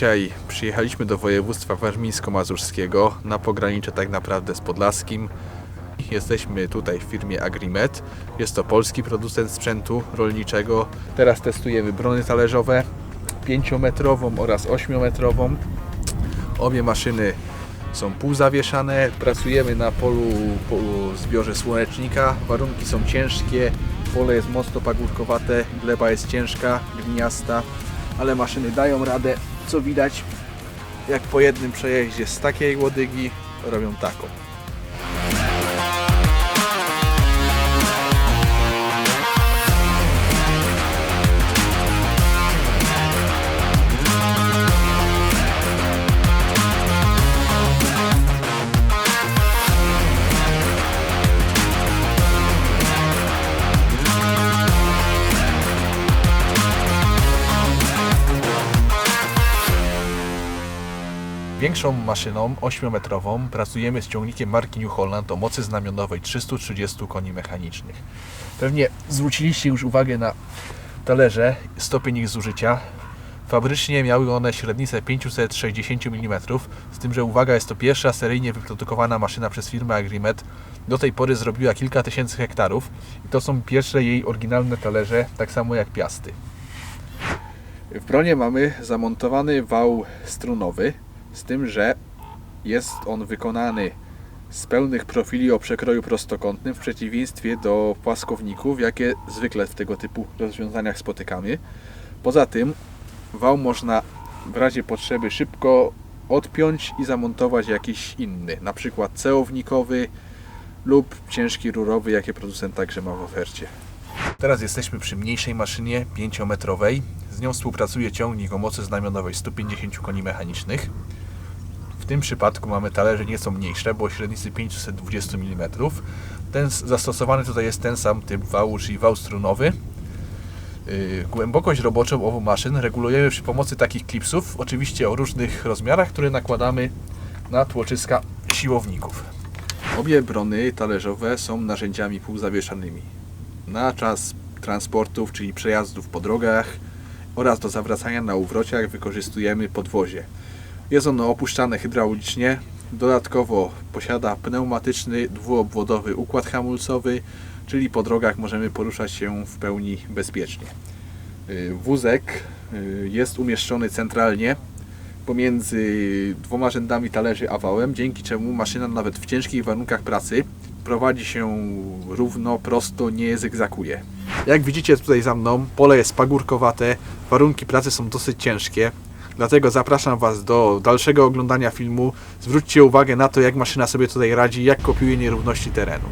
Dzisiaj przyjechaliśmy do województwa warmińsko-mazurskiego, na pogranicze tak naprawdę z Podlaskim. Jesteśmy tutaj w firmie Agrimet. Jest to polski producent sprzętu rolniczego. Teraz testujemy brony talerzowe 5-metrową oraz 8-metrową. Obie maszyny są półzawieszane. Pracujemy na polu po zbiorze słonecznika. Warunki są ciężkie, pole jest mocno pagórkowate, gleba jest ciężka, gliniasta, ale maszyny dają radę. Co widać, jak po jednym przejeździe z takiej łodygi robią taką. Większą maszyną 8-metrową pracujemy z ciągnikiem marki New Holland o mocy znamionowej 330 koni mechanicznych. Pewnie zwróciliście już uwagę na talerze, stopień ich zużycia. Fabrycznie miały one średnicę 560 mm, z tym, że uwaga, jest to pierwsza seryjnie wyprodukowana maszyna przez firmę Agrimet. Do tej pory zrobiła kilka tysięcy hektarów i to są pierwsze jej oryginalne talerze, tak samo jak piasty. W bronie mamy zamontowany wał strunowy, z tym, że jest on wykonany z pełnych profili o przekroju prostokątnym w przeciwieństwie do płaskowników, jakie zwykle w tego typu rozwiązaniach spotykamy. Poza tym wał można w razie potrzeby szybko odpiąć i zamontować jakiś inny, na przykład cełownikowy lub ciężki rurowy, jakie producent także ma w ofercie. Teraz jesteśmy przy mniejszej maszynie 5-metrowej. Z nią współpracuje ciągnik o mocy znamionowej 150 koni mechanicznych. Tym przypadku mamy talerze nieco mniejsze, bo średnicy 520 mm. Ten zastosowany tutaj jest ten sam typ wału, czyli wał strunowy. Głębokość roboczą obu maszyn regulujemy przy pomocy takich klipsów, oczywiście o różnych rozmiarach, które nakładamy na tłoczyska siłowników. Obie brony talerzowe są narzędziami półzawieszanymi. Na czas transportów, czyli przejazdów po drogach oraz do zawracania na uwrociach wykorzystujemy podwozie. Jest ono opuszczane hydraulicznie. Dodatkowo posiada pneumatyczny dwuobwodowy układ hamulcowy, czyli po drogach możemy poruszać się w pełni bezpiecznie. Y, Wózek y, jest umieszczony centralnie pomiędzy dwoma rzędami talerzy a wałem, dzięki czemu maszyna nawet w ciężkich warunkach pracy prowadzi się równo, prosto, nie zygzakuje. Jak widzicie tutaj za mną, pole jest pagórkowate, warunki pracy są dosyć ciężkie. Dlatego zapraszam Was do dalszego oglądania filmu. Zwróćcie uwagę na to, jak maszyna sobie tutaj radzi, jak kopiuje nierówności terenu.